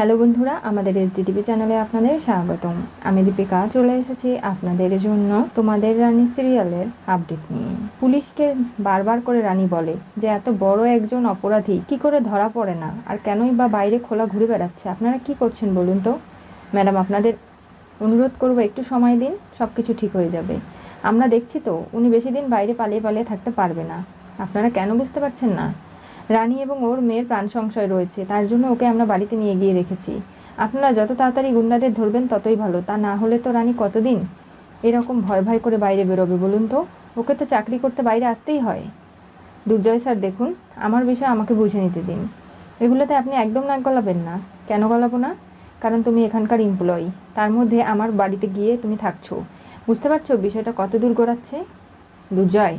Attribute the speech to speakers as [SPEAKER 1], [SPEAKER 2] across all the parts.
[SPEAKER 1] Hello বন্ধুরা, আমাদের SD TV চ্যানেলে আপনাদের স্বাগতম। আমি দীপিকা, চলে এসেছি আপনাদের জন্য তোমাদের রানী সিরিয়ালের আপডেট নিয়ে। পুলিশকে বারবার করে রানী বলে যে, এত বড় একজন অপরাধী, কি করে ধরা পড়ে না? আর কেনই বা বাইরে খোলা ঘুরে বেড়াচ্ছে? আপনারা কি করছেন বলুন তো? ম্যাডাম, আপনাদের অনুরোধ করব, একটু সময় দিন সব কিছু ঠিক হয়ে যাবে। আমরা দেখছি তো, উনি বেশি দিন বাইরে পালিয়ে পালিয়ে থাকতে পারবে না। আপনারা কেন বুঝতে পারছেন না? রানী এবং ওর মেয়ের প্রাণ সংশয় রয়েছে, তার জন্য ওকে আমরা বাড়িতে নিয়ে গিয়ে রেখেছি। আপনারা যত তাড়াতাড়ি গুন্ডাদের ধরবেন ততই ভালো, তা না হলে তো রানী কতদিন এরকম ভয় ভয় করে বাইরে বেরোবে বলুন তো? ওকে তো চাকরি করতে বাইরে আসতেই হয়। দুর্জয় স্যার, দেখুন, আমার বিষয় আমাকে বুঝে নিতে দিন। এগুলোতে আপনি একদম নাক গলাবেন না। কেন গলাবো না? কারণ তুমি এখানকার এমপ্লয়ি তার মধ্যে আমার বাড়িতে গিয়ে তুমি থাকছো। বুঝতে পারছ বিষয়টা কত দূর গড়াচ্ছে? দুর্জয়,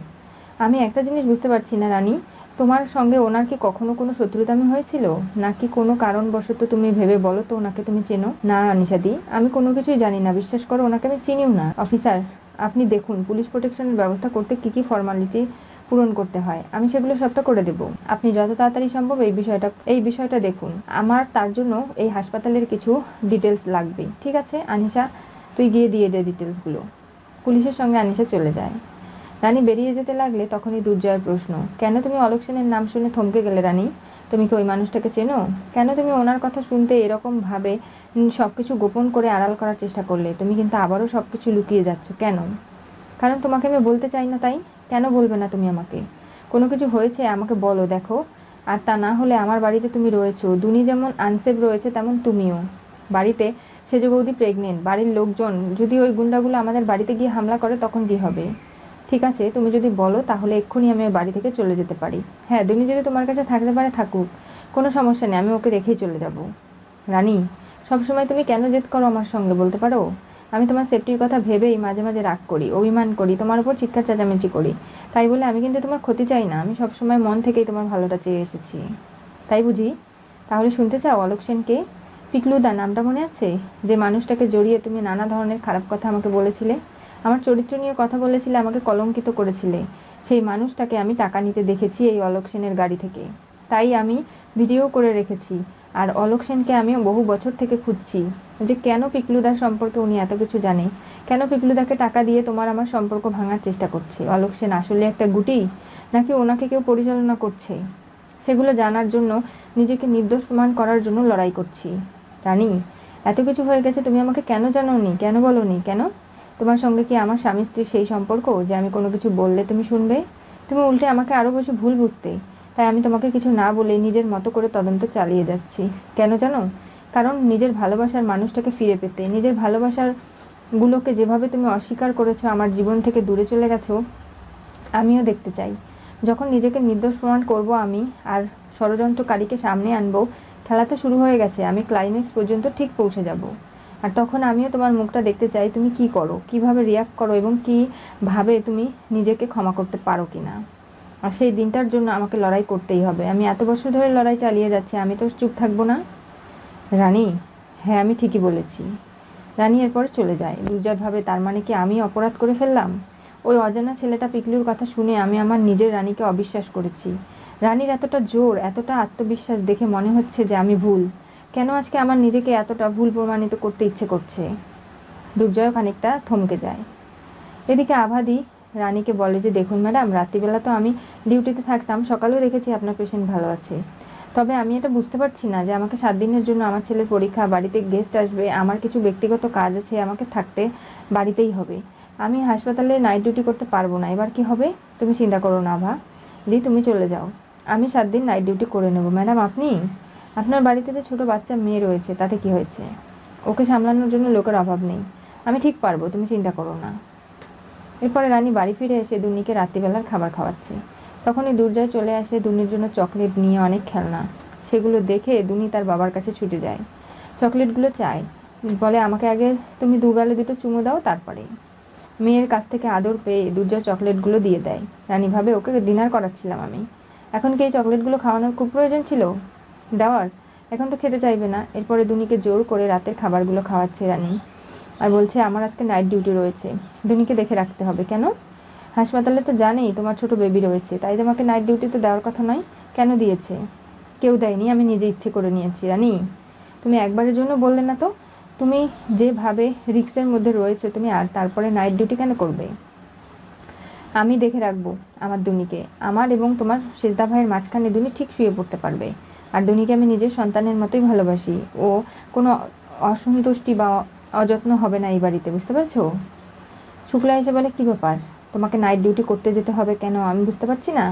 [SPEAKER 1] আমি একটা জিনিস বুঝতে পারছি না রানী। তোমার সঙ্গে ওনার কি কখনো কোনো শত্রুতামি হয়েছিল? নাকি কোনো কারণবশত তুমি ভেবে বলো তো ওনাকে তুমি চেনো? না নিশাদি আমি কোনো কিছুই জানি না। বিশ্বাস করো, ওনাকে আমি চিনিও না। অফিসার, আপনি দেখুন, পুলিশ প্রোটেকশনের ব্যবস্থা করতে কি কি ফর্মালিটি পূরণ করতে হয়? আমি সেগুলো সবটা করে দেব। আপনি যত তাড়াতাড়ি সম্ভব এই বিষয়টা এই বিষয়টা দেখুন। আমার তার জন্য এই হাসপাতালের কিছু ডিটেলস লাগবে। ঠিক আছে, আনিশা, তুই গিয়ে দিয়ে দে ডিটেলসগুলো পুলিশের সঙ্গে আনিশা চলে যায়। রানী বেরিয়ে যেতে লাগলে তখনই দুর্জয়ের প্রশ্ন, কেন তুমি অলোক সেনের নাম শুনে থমকে গেলে রানী? তুমি কি ওই মানুষটাকে চেনো? কেন তুমি ওনার কথা শুনতে এরকম ভাবে সব কিছু গোপন করে আড়াল করার চেষ্টা করলে? তুমি কিন্তু আবারও সব কিছু লুকিয়ে যাচ্ছ, কেন? কারণ তোমাকে আমি বলতে চাই না তাই? কেন বলবে না তুমি আমাকে? কোনো কিছু হয়েছে? আমাকে বলো, দেখো। আর তা না হলে আমার বাড়িতে তুমি রয়েছো। দুনি যেমন আনসেফ রয়েছে, তেমন তুমিও। বাড়িতে সেজ বৌদি প্রেগনেন্ট বাড়ির লোকজন। যদি ওই গুন্ডাগুলো আমাদের বাড়িতে গিয়ে হামলা করে, তখন কি হবে? ঠিক আছে, তুমি যদি বলো তাহলে এক্ষুনি আমি বাড়ি থেকে চলে যেতে পারি। হ্যাঁ দুনি যদি তোমার কাছে থাকতে পারে, থাকুক। কোনো সমস্যা নেই, আমি ওকে রেখেই চলে যাব। রানী, সবসময় তুমি কেন জেদ করো আমার সঙ্গে, বলতে পারো? আমি তোমার সেফটির কথা ভেবেই মাঝে মাঝে রাগ করি, অভিমান করি, তোমার উপর চিৎকার চেঁচামেচি করি। তাই বলে আমি কিন্তু তোমার ক্ষতি চাই না, আমি সবসময় মন থেকেই তোমার ভালোটা চেয়ে এসেছি। তাই বুঝি? তাহলে শুনতে চাও অলোক সেনকে? পিকলুদা, নামটা মনে আছে? যে মানুষটাকে জড়িয়ে তুমি নানা ধরনের খারাপ কথা আমাকে বলেছিলে? আমার চরিত্র নিয়ে কথা বলেছিলে, আমাকে কলঙ্কিত করেছিলে। সেই মানুষটাকে আমি টাকা নিতে দেখেছি এই অলোক সেনের গাড়ি থেকে। তাই আমি ভিডিও করে রেখেছি। আর অলোক সেনকে আমিও বহু বছর থেকে খুঁজছি। যে কেন পিকলুদার সম্পর্কে উনি এত কিছু জানে? কেন পিকলুদাকে টাকা দিয়ে তোমার আমার সম্পর্ক ভাঙার চেষ্টা করছে? অলোক সেন আসলে একটা গুটি? নাকি ওনাকে কেউ পরিচালনা করছে? সেগুলো জানার জন্য নিজেকে নির্দোষ প্রমাণ করার জন্য লড়াই করছি। রানী, এত কিছু হয়ে গেছে, তুমি আমাকে কেন জানোনি কেন বলোনি? কেন? তোমার সঙ্গে কি আমার স্বামী স্ত্রীর সেই সম্পর্ক, যে আমি কোনো কিছু বললে তুমি শুনবে? তুমি উল্টে আমাকে আরও বেশি ভুল বুঝতে। তাই আমি তোমাকে কিছু না বলে নিজের মতো করে তদন্ত চালিয়ে যাচ্ছি। কেন জানো? কারণ নিজের ভালোবাসার মানুষটাকে ফিরে পেতে, নিজের ভালোবাসার গুলোকে যেভাবে তুমি অস্বীকার করেছ, আমার জীবন থেকে দূরে চলে গেছো, আমিও দেখতে চাই। যখন নিজেকে নির্দোষ প্রমাণ করব আমি আর ষড়যন্ত্রকারীকে সামনে আনব, খেলা তো শুরু হয়ে গেছে, আমি ক্লাইম্যাক্স পর্যন্ত ঠিক পৌঁছে যাব। আর তখন আমিও তোমার মুখটা দেখতে চাই, তুমি কি করো? কীভাবে রিয়াক্ট করো এবং কীভাবে তুমি নিজেকে ক্ষমা করতে পারো কি না আর সেই দিনটার জন্য আমাকে লড়াই করতেই হবে। আমি এত বছর ধরে লড়াই চালিয়ে যাচ্ছি, আমি তো চুপ থাকব না? রানী হ্যাঁ আমি ঠিকই বলেছি। রানী এরপরে চলে যায়। দুর্জয় ভাবে তার মানে কি আমি অপরাধ করে ফেললাম? ওই অজানা ছেলেটা পিকলুর কথা শুনে আমি আমার নিজের রানীকে অবিশ্বাস করেছি। রানীর এতটা জোর, এতটা আত্মবিশ্বাস দেখে মনে হচ্ছে যে আমি ভুল। কেন আজকে আমার নিজেকে এতটা ভুল প্রমাণিত করতে ইচ্ছে করছে? দুর্জয় খানিকটা থমকে যায়। এদিকে আভাদি রানীকে বলে যে, দেখুন ম্যাডাম, রাত্রিবেলা তো আমি ডিউটিতে থাকতাম, সকালেও দেখেছি আপনার পেশেন্ট ভালো আছে। তবে আমি এটা বুঝতে পারছি না যে, আমাকে সাত দিনের জন্য আমার ছেলের পরীক্ষা, বাড়িতে গেস্ট আসবে, আমার কিছু ব্যক্তিগত কাজ আছে, আমাকে থাকতে বাড়িতেই হবে। আমি হাসপাতালে নাইট ডিউটি করতে পারব না, এবার কি হবে? তুমি চিন্তা করো না, আভা। দি, তুমি চলে যাও। আমি সাত দিন নাইট ডিউটি করে নেব। ম্যাডাম, আপনি? আপনার বাড়িতে যে ছোটো বাচ্চা মেয়ে রয়েছে, তাতে কি হয়েছে? ওকে সামলানোর জন্য লোকের অভাব নেই। আমি ঠিক পারব, তুমি চিন্তা করো না। এরপরে রানী বাড়ি ফিরে এসে দুনিকে রাত্রিবেলার খাবার খাওয়াচ্ছে। তখনই দুর্জয় চলে আসে দুনির জন্য চকলেট নিয়ে অনেক খেলনা। সেগুলো দেখে দুনি তার বাবার কাছে ছুটে যায়। চকলেটগুলো চায়। বলে, আমাকে আগে তুমি দুগালে দুটো চুমু দাও, তারপরে। মেয়ের কাছ থেকে আদর পেয়ে দুর্জয় চকলেটগুলো দিয়ে দেয়। রানী ভাবে, ওকে ডিনার করাচ্ছিলাম আমি। এখন কি এই চকলেটগুলো খাওয়ানোর খুব প্রয়োজন ছিল? দেওয়ার? এখন তো খেতে চাইবে না। এরপরে দুনিকে জোর করে রাতের খাবারগুলো খাওয়াচ্ছে রানী আর বলছে, আমার আজকে নাইট ডিউটি রয়েছে। দুনিকে দেখে রাখতে হবে। কেন? হাসপাতালে তো জানেই তোমার ছোট বেবি রয়েছে। তাই তোমাকে নাইট ডিউটি তো দেওয়ার কথা নয়। কেন দিয়েছে? কেউ দেয়নি। আমি নিজে ইচ্ছে করে নিয়েছি। রানী, তুমি একবারের জন্য বললে না তো? তুমি যেভাবে রিক্সের মধ্যে রয়েছে, তুমি আর তারপরে নাইট ডিউটি কেন করবে? আমি দেখে রাখব আমার দুনিকে। আমার এবং তোমার সেজদা ভাইয়ের মাঝখানে দুনি ঠিক শুয়ে পড়তে পারবে। আর দুনিকে আমি নিজের সন্তানের মতোই ভালোবাসি। ও কোনো অসন্তুষ্টি বা অযত্ন হবে না এই বাড়িতে, বুঝতে পারছ? শুক্লা এসে বলে, কী ব্যাপার? তোমাকে নাইট ডিউটি করতে যেতে হবে কেন? আমি বুঝতে পারছি না।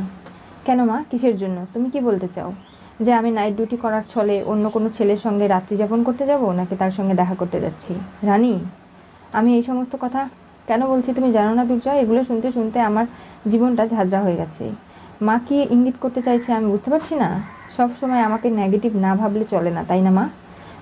[SPEAKER 1] কেন মা? কিসের জন্য? তুমি কি বলতে চাও? যে আমি নাইট ডিউটি করার ছলে অন্য কোনো ছেলের সঙ্গে রাত্রি যাপন করতে যাব, নাকি তার সঙ্গে দেখা করতে যাচ্ছি? রানী, আমি এই সমস্ত কথা কেন বলছি তুমি জানো না, দুর্জয়? এগুলো শুনতে শুনতে আমার জীবনটা ঝাঁঝরা হয়ে গেছে। মা কি ইঙ্গিত করতে চাইছে আমি বুঝতে পারছি না? সব সময় আমাকে নেগেটিভ না ভাবলে চলে না, তাই না মা?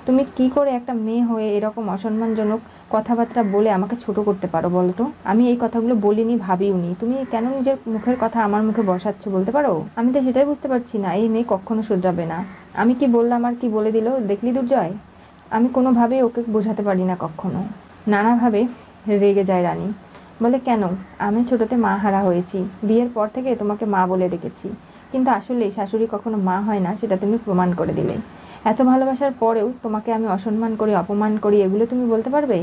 [SPEAKER 1] তুমি কি করে একটা মেয়ে হয়ে এরকম অসম্মানজনক কথাবার্তা বলে আমাকে ছোট করতে পারো বলো তো? আমি এই কথাগুলো বলিনি ভাবিওনি তুমি কেন নিজের মুখের কথা আমার মুখে বসাচ্ছ বলতে পারো? আমি তো সেটাই বুঝতে পারছি না, এই মেয়ে কখনো শুধরাবে না। আমি কি বললাম আর কি বলে দিল? দেখলি দুর্জয়? আমি কোনোভাবেই ওকে বোঝাতে পারি না কখনো। নানাভাবে রেগে যায় রানী। বলে কেন? আমি ছোটতে মা হারা হয়েছি। বিয়ের পর থেকে তোমাকে মা বলে রেখেছি কিন্তু আসলে শাশুড়ি কখনো মা হয় না, সেটা তুমি প্রমাণ করে দিলে। এত ভালোবাসার পরেও তোমাকে আমি অসম্মান করি, অপমান করি, এগুলো তুমি বলতে পারবে?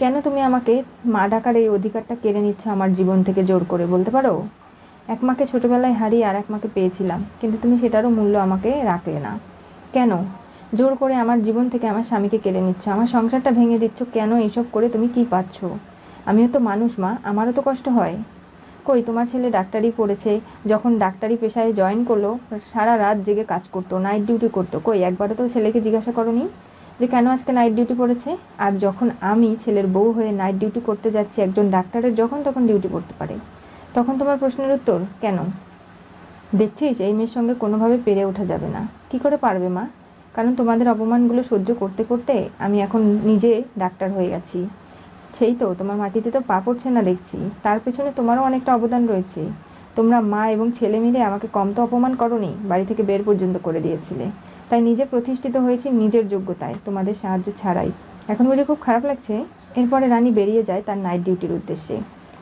[SPEAKER 1] কেন তুমি আমাকে মা ডাকার এই অধিকারটা কেড়ে নিচ্ছ আমার জীবন থেকে জোর করে, বলতে পারো? এক মাকে ছোটবেলায় হারিয়ে আর এক মাকে পেয়েছিলাম, কিন্তু তুমি সেটারও মূল্য আমাকে রাখলে না। কেন? জোর করে আমার জীবন থেকে আমার স্বামীকে কেড়ে নিচ্ছ, আমার সংসারটা ভেঙে দিচ্ছ, কেন এইসব করে তুমি কি পাচ্ছ? আমিও তো মানুষ মা, আমারও তো কষ্ট হয়। কই, তোমার ছেলে ডাক্তারি পড়েছে, যখন ডাক্তারি পেশায় জয়েন করল, সারা রাত জেগে কাজ করতো নাইট ডিউটি করতো। কই, একবারও তো ছেলেকে জিজ্ঞাসা করনি যে কেন আজকে নাইট ডিউটি পড়েছে? আর যখন আমি ছেলের বউ হয়ে নাইট ডিউটি করতে যাচ্ছি একজন ডাক্তারের, যখন তখন ডিউটি করতে পারে। তখন তোমার প্রশ্নের উত্তর, কেন? দেখছিস, এই মেয়ের সঙ্গে কোনোভাবে পেরে ওঠা যাবে না। কি করে পারবে মা? কারণ তোমাদের অপমানগুলো সহ্য করতে করতে আমি এখন নিজে ডাক্তার হয়ে গেছি। সেই তো, তোমার মাটিতে তো পা পড়ছে না দেখছি। তার পেছনে তোমারও অনেকটা অবদান রয়েছে। তোমরা মা এবং ছেলে মিলে আমাকে কম তো অপমান করনি, বাড়ি থেকে বের পর্যন্ত করে দিয়েছিলে। তাই নিজে প্রতিষ্ঠিত হয়েছি নিজের যোগ্যতায়, তোমাদের সাহায্য ছাড়াই। এখন বুঝে খুব খারাপ লাগছে? এরপরে রানী বেরিয়ে যায় তার নাইট ডিউটির উদ্দেশ্যে।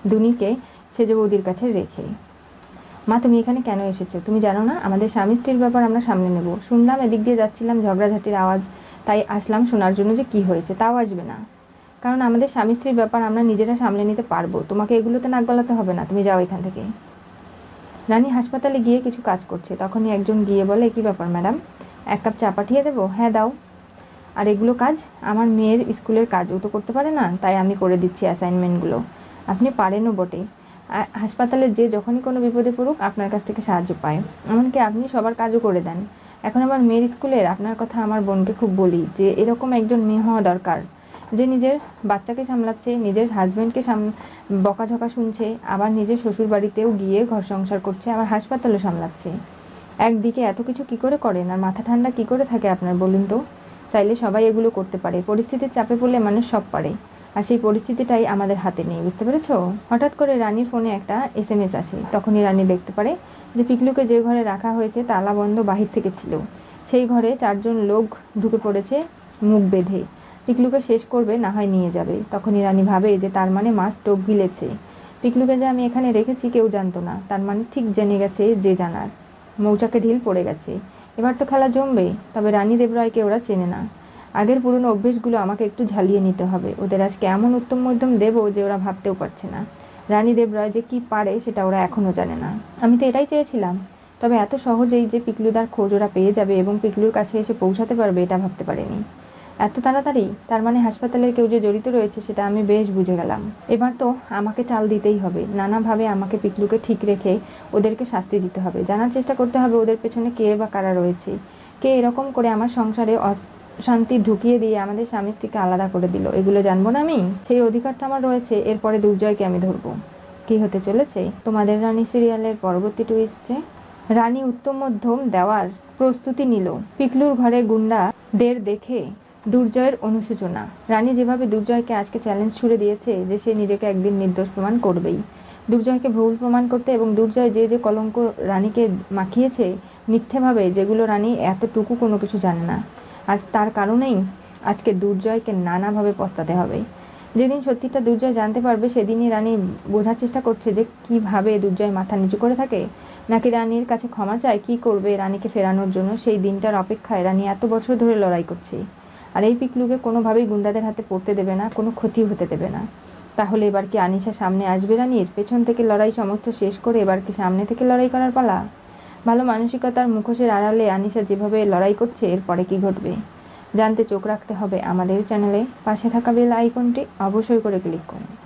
[SPEAKER 1] দুনিকে সেজে বৌদির কাছে রেখে। মা, তুমি এখানে কেন এসেছ? তুমি জানো না? আমাদের স্বামী স্ত্রীর ব্যাপার আমরা সামনে নেব। শুনলাম এদিক দিয়ে যাচ্ছিলাম ঝগড়াঝাটির আওয়াজ, তাই আসলাম শোনার জন্য যে কি হয়েছে, তাও আসবে না। কারণ আমাদের স্বামী স্ত্রীর ব্যাপার আমরা নিজেরা সামলে নিতে পারব। তোমাকে এগুলোতে নাক গলাতে হবে না, তুমি যাও এখান থেকে। রানী হাসপাতালে গিয়ে কিছু কাজ করছে। তখনই একজন গিয়ে বলে, কি ব্যাপার ম্যাডাম? এক কাপ চা পাঠিয়ে দেবো? হ্যাঁ দাও। আর এগুলো কাজ? আমার মেয়ের স্কুলের কাজও তো করতে পারে না? তাই আমি করে দিচ্ছি অ্যাসাইনমেন্টগুলো। আপনি পারেনও বটে। হাসপাতালে যে যখনই কোনো বিপদে পড়ুক, আপনার কাছ থেকে সাহায্য পায়। এমনকি আপনি সবার কাজও করে দেন। এখন আমার মেয়ের স্কুলের, আপনার কথা আমার বোনকে খুব বলি যে, এরকম একজন মেয়ে হওয়া দরকার। যে নিজের বাচ্চাকে সামলাচ্ছে, নিজের হাজব্যান্ডকে সাম, বকাঝকা শুনছে, আবার নিজের শ্বশুর বাড়িতেও গিয়ে ঘর সংসার করছে, আবার হাসপাতালও সামলাচ্ছে। একদিকে এত কিছু কি করে করেন আর মাথা ঠান্ডা কি করে থাকে আপনার বলুন তো? চাইলে সবাই এগুলো করতে পারে। পরিস্থিতির চাপে পড়লে মানুষ সব পারে। আর সেই পরিস্থিতিটাই আমাদের হাতে নেই, বুঝতে পেরেছ? হঠাৎ করে রানীর ফোনে একটা এস এম এস আসে। তখনই রানী দেখতে পারে যে পিকলুকে যে ঘরে রাখা হয়েছে তালা বন্ধ বাহির থেকে ছিল। সেই ঘরে চারজন লোক ঢুকে পড়েছে মুখ বেঁধে। পিকলুকে শেষ করবে, না হয় নিয়ে যাবে। তখনই রানী ভাবে যে তার মানে মা স্টোভ গিলেছে। পিকলুকে যে আমি এখানে রেখেছি কেউ জানতো না। তার মানে ঠিক জেনে গেছে যে জানার। মৌচাকে ঢিল পড়ে গেছে। এবার তো খেলা জমবে, তবে রানী দেবরায়কে ওরা চেনে না। আগের পুরনো অভ্যেসগুলো আমাকে একটু ঝালিয়ে নিতে হবে। ওদের আজকে এমন উত্তম মধ্যম দেবো যে ওরা ভাবতেও পারছে না। রানী দেবরায় যে কি পারে সেটা ওরা এখনও জানে না। আমি তো এটাই চেয়েছিলাম। তবে এত সহজেই যে পিকলুদার খোঁজ ওরা পেয়ে যাবে এবং পিকলুর কাছে এসে পৌঁছাতে পারবে, এটা ভাবতে পারিনি। এত তাড়াতাড়ি? তার মানে হাসপাতালের কেউ যে জড়িত রয়েছে সেটা আমি বেশ বুঝে গেলাম। এবার তো আমাকে চাল দিতেই হবে। নানাভাবে আমাকে পিকলুকে ঠিক রেখে ওদেরকে শাস্তি দিতে হবে। জানার চেষ্টা করতে হবে ওদের পেছনে কে বা কারা রয়েছে। কে এরকম করে আমার সংসারে শান্তি ঢুকিয়ে দিয়ে আমাদের স্বামী স্ত্রীকে আলাদা করে দিল? এগুলো জানব না আমি? সেই অধিকার তো আমার রয়েছে। এরপরে দুর্জয়কে আমি ধরবো। কি হতে চলেছে? তোমাদের রানী সিরিয়ালের পরবর্তী টুইস্টে রানী উত্তম মধ্যম দেওয়ার প্রস্তুতি নিল। পিকলুর ঘরে গুন্ডাদের দেখে দুর্জয়ের অনুশোচনা। রানী যেভাবে দুর্জয়কে আজকে চ্যালেঞ্জ ছুড়ে দিয়েছে যে সে নিজেকে একদিন নির্দোষ প্রমাণ করবেই। দুর্জয়কে ভুল প্রমাণ করতে এবং দুর্জয় যে যে কলঙ্ক রানীকে মাখিয়েছে মিথ্যেভাবে যেগুলো রানী এতটুকু কোনো কিছু জানে না। আর তার কারণেই আজকে দুর্জয়কে নানাভাবে পস্তাতে হবে। যেদিন সত্যিটা দুর্জয় জানতে পারবে, সেদিনই রানী বোঝার চেষ্টা করছে যে কীভাবে দুর্জয় মাথা নিচু করে থাকে। নাকি রানীর কাছে ক্ষমা চায়, কি করবে রানীকে ফেরানোর জন্য? সেই দিনটার অপেক্ষায় রানী এত বছর ধরে লড়াই করছে। আর এই পিকলুকে কোনোভাবেই গুন্ডাদের হাতে পড়তে দেবে না, কোনো ক্ষতি হতে দেবে না। তাহলে এবার কি আনিশা সামনে আসবে রানির? পেছন থেকে লড়াই সমস্ত শেষ করে এবার কি সামনে থেকে লড়াই করার পালা? ভালো মানসিকতার মুখোশের আড়ালে আনিশা যেভাবে লড়াই করছে এরপরে কি ঘটবে? জানতে চোখ রাখতে হবে আমাদের চ্যানেলে। পাশে থাকা বেল আইকনটি অবশ্যই করে ক্লিক করুন।